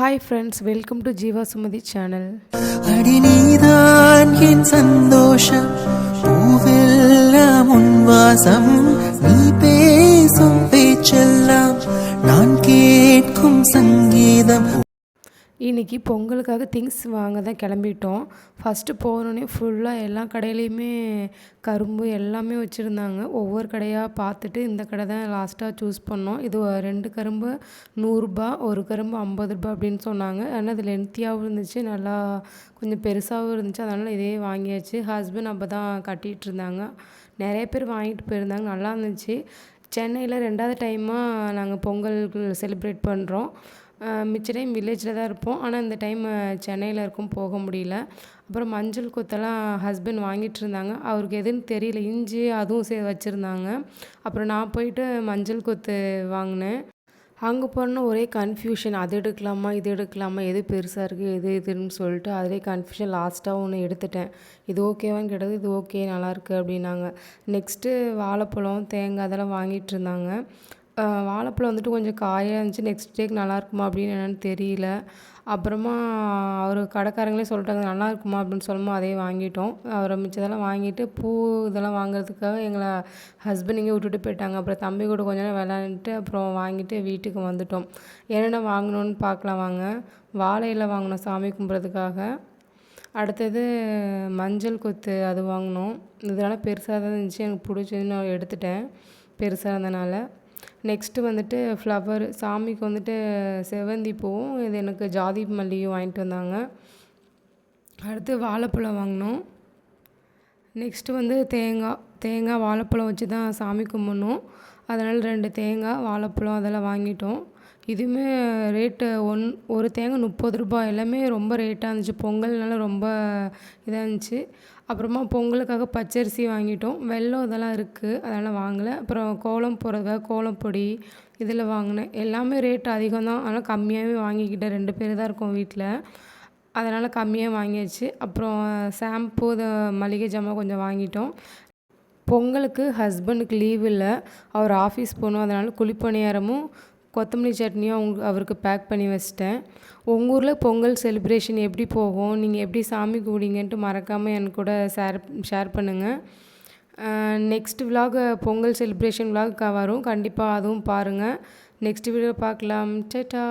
Hi friends welcome to Jeeva Sumathi channel அடி நீதான் என் சந்தோஷம் பூவெல்லாம் உன் வாசம். இன்னைக்கு பொங்கலுக்காக திங்ஸ் வாங்க தான் கிளம்பிட்டோம் ஃபஸ்ட்டு போனோடனே ஃபுல்லாக எல்லா கடையிலையுமே கரும்பு எல்லாமே வச்சுருந்தாங்க. ஒவ்வொரு கடையாக பார்த்துட்டு இந்த கடை தான் லாஸ்ட்டாக சூஸ் பண்ணோம். இது ரெண்டு கரும்பு நூறுரூபா ஒரு கரும்பு ஐம்பது ரூபாய் அப்படின்னு சொன்னாங்க. ஆனால் அது லென்த்தியாகவும் இருந்துச்சு நல்லா கொஞ்சம் பெருசாகவும் இருந்துச்சு. அதனால் இதே வாங்கியாச்சு. ஹஸ்பண்ட் அப்போ தான் கட்டிகிட்டு இருந்தாங்க. நிறைய பேர் வாங்கிட்டு போயிருந்தாங்க. நல்லா இருந்துச்சு. சென்னையில் ரெண்டாவது டைமாக நாங்கள் பொங்கல் செலிப்ரேட் பண்ணுறோம் மிச்ச டைம் வில்லேஜில் தான் இருப்போம். ஆனால் இந்த டைம் சென்னையில் இருக்கும் போக முடியல. அப்புறம் மஞ்சள் கொத்தெல்லாம் ஹஸ்பண்ட் வாங்கிட்டு இருந்தாங்க. அவருக்கு எதுன்னு தெரியல. இஞ்சி அதுவும் சே வச்சுருந்தாங்க. அப்புறம் நான் போயிட்டு மஞ்சள் கொத்து வாங்கினேன். அங்கே போனால் ஒரே கன்ஃபியூஷன் அது எடுக்கலாமா இது எடுக்கலாமா எது பெருசாக இருக்குது எது இதுன்னு சொல்லிட்டு அதிலே கன்ஃபியூஷன் லாஸ்ட்டாக ஒன்று எடுத்துட்டேன். இது ஓகேவான்னு கேட்டது இது ஓகே நல்லாயிருக்கு அப்படின்னாங்க. நெக்ஸ்ட்டு வாழைப்பழம் தேங்காய் அதெல்லாம் வாங்கிட்டு இருந்தாங்க. வாழைப்பழம் வந்துட்டு கொஞ்சம் காயாக இருந்துச்சு. நெக்ஸ்ட் டேக்கு நல்லா இருக்குமா அப்படின்னு என்னென்னு தெரியல. அப்புறமா அவர் கடைக்காரங்களே சொல்லிட்டாங்க நல்லா இருக்குமா? அப்படின்னு சொல்லும்போது அதே வாங்கிட்டோம். அவரை மிச்சதெல்லாம் வாங்கிட்டு பூ இதெல்லாம் வாங்குறதுக்காக எங்களை ஹஸ்பண்ட் இங்கே விட்டுட்டு போயிட்டாங்க. அப்புறம் தம்பி கூட கொஞ்ச நேரம் விளையாண்டுட்டு அப்புறம் வாங்கிட்டு வீட்டுக்கு வந்துட்டோம். என்னென்ன வாங்கணும்னு பார்க்கலாம் வாங்க. வாழை வாங்கினோம் சாமி கும்பிட்றதுக்காக. அடுத்தது மஞ்சள் கொத்து அது வாங்கினோம். இதெல்லாம் பெருசாக தான் இருந்துச்சு. எனக்கு பிடிச்சதுன்னு நான் எடுத்துட்டேன். பெருசாக இருந்தனால. நெக்ஸ்ட்டு வந்துட்டு ஃப்ளவர் சாமிக்கு வந்துட்டு செவந்தி பூவும் இது எனக்கு ஜாதி மல்லியும் வாங்கிட்டு வந்தாங்க. அடுத்து வாழைப்பழம் வாங்கினோம். நெக்ஸ்ட்டு வந்து தேங்காய் தேங்காய் வாழைப்பழம் வச்சு தான் சாமி கும்பிட்ணும். அதனால் ரெண்டு தேங்காய் வாழைப்பழம் அதெல்லாம் வாங்கிட்டோம். இதுவுமே ரேட்டு ஒன் ஒரு தேங்காய் முப்பது ரூபாய் எல்லாமே ரொம்ப ரேட்டாக இருந்துச்சு. பொங்கல்னால ரொம்ப இதாக இருந்துச்சு. அப்புறமா பொங்கலுக்காக பச்சரிசி வாங்கிட்டோம். வெல்லம் இதெல்லாம் இருக்குது அதனால் வாங்கலை. அப்புறம் கோலம் போடுறதுக்காக கோலம் பொடி இதில் வாங்கினேன். எல்லாமே ரேட் அதிகம் தான். ஆனால் கம்மியாகவே வாங்கிக்கிட்டேன். ரெண்டு பேர் தான் இருக்கோம் வீட்டில். அதனால் கம்மியாக வாங்கியாச்சு. அப்புறம் ஷாம்பு இதை மளிகை ஜாமான் கொஞ்சம் வாங்கிட்டோம். பொங்கலுக்கு ஹஸ்பண்டுக்கு லீவ் இல்லை. அவர் ஆஃபீஸ் போகணும். அதனால் குழிப்பணியாரமும் கொத்தமல்லி சட்னியும் அவங்க அவருக்கு பேக் பண்ணி வச்சிட்டேன். உங்கள் ஊரில் பொங்கல் செலிப்ரேஷன் எப்படி போகும்? நீங்கள் எப்படி சாமி கும்பிடுங்கன்ட்டு மறக்காமல் என் கூட ஷேர் ஷேர் பண்ணுங்கள் next vlog Pongal celebration vlog வரும். கண்டிப்பாக அதுவும் பாருங்கள் நெக்ஸ்ட் வீடியோ பார்க்கலாம். டேட்டா